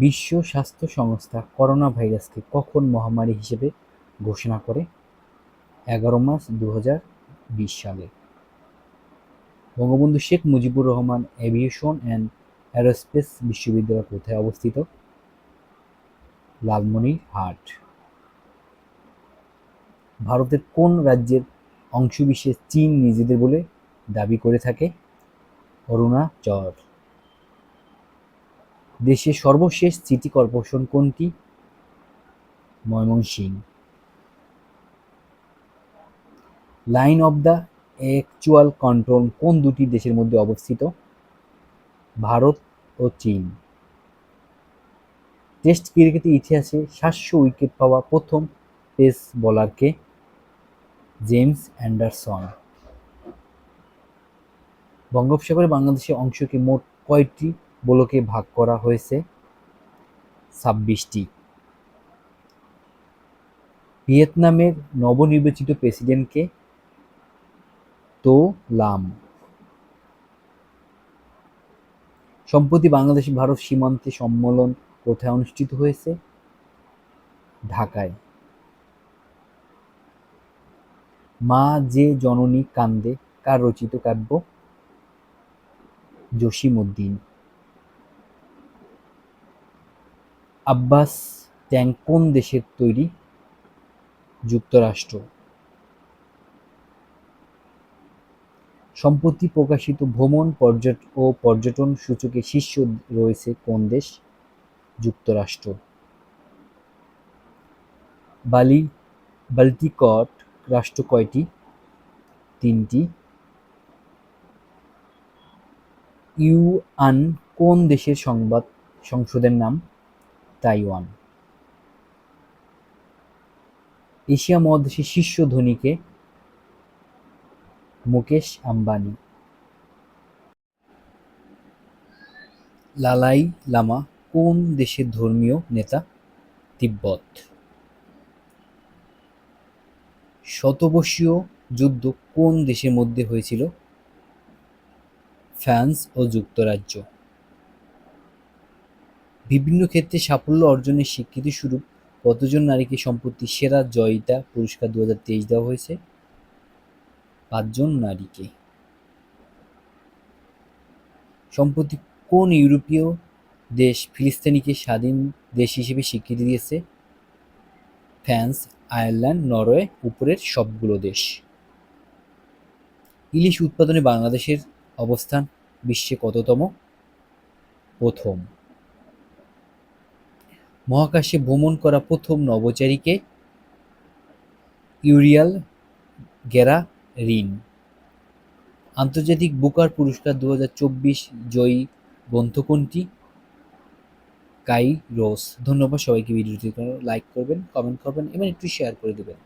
বিশ্ব স্বাস্থ্য সংস্থা করোনা ভাইরাসকে কখন মহামারী হিসেবে ঘোষণা করে? এগারো মার্চ দু সালে। Bangabandhu Sheikh Mujibur Rahman aviation and aerospace বিশ্ববিদ্যালয় কোথায় অবস্থিত? লালমনিরহাট ভারতের কোন রাজ্যের অংশবিশেষ চীন নিজেদের বলে দাবি করে থাকে? অরুণাচল। দেশের সর্বশেষ সিটি কর্পোরেশন কোনটি? Mymensingh. Line of the actual control কোন দুটি দেশের মধ্যে অবস্থিত? ভারত ও চীন। টেস্ট ক্রিকেটের ইতিহাসে সাতশো উইকেট পাওয়া প্রথম পেস বোলারকে জেমস অ্যান্ডারসন। বঙ্গোপসাগরে বাংলাদেশের অংশকে মোট কয়টি ব্লকে ভাগ করা হয়েছে ছাব্বিশটি। ভিয়েতনামের নবনির্বাচিত প্রেসিডেন্টকে তো লাম। সম্প্রতি বাংলাদেশ ভারত সীমান্তে সম্মেলন কোথায় অনুষ্ঠিত হয়েছে? ঢাকায়। মা যে জননী কান্দে, কার রচিত কাব্য? জসিমউদ্দিন। আব্বাস ট্যাঙ্ক কোন দেশের তৈরি যুক্তরাষ্ট্র? সম্প্রতি প্রকাশিত ভ্রমণ, পর্যট, ও পর্যটন সূচকে শীর্ষ রয়েছে কোন দেশ? যুক্তরাষ্ট্র। বালি, বাল্টিকট রাষ্ট্র কয়টি? তিনটি। ইউআন কোন দেশের সংবাদ সংসদের নাম? তাইওয়ান। এশিয়া মহাদেশের শীর্ষ ধনীকে মুকেশ আম্বানি। লালাই লামা কোন দেশের ধর্মীয় নেতা? তিব্বত। শতবর্ষীয় যুদ্ধ কোন দেশের মধ্যে হয়েছিল? ফ্রান্স ও যুক্তরাজ্য। বিভিন্ন ক্ষেত্রে সাফল্য অর্জনের স্বীকৃতি স্বরূপ কতজন নারীকে সম্প্রতি সেরা জয়িতা পুরস্কার দু হাজার তেইশ দেওয়া হয়েছে? পাঁচজন নারীকে। সম্প্রতি কোন ইউরোপীয় দেশ ফিলিস্তিনিকে স্বাধীন দেশ হিসেবে স্বীকৃতি দিয়েছে? ফ্রান্স, আয়ারল্যান্ড, নরওয়ে, উপরের সবগুলো দেশ। ইলিশ উৎপাদনে বাংলাদেশের অবস্থান বিশ্বে কততম? প্রথম। মহাকাশে ভ্রমণ করা প্রথম নবচারীকে ইউরিয়াল গেরা গ্যারারিন। আন্তর্জাতিক বুকার পুরস্কার দু হাজার চব্বিশ জয়ী গ্রন্থ কোনটি কাই রোস ধন্যবাদ সবাইকে ভিডিওটি লাইক করবেন কমেন্ট করবেন এবং একটু শেয়ার করে দেবেন।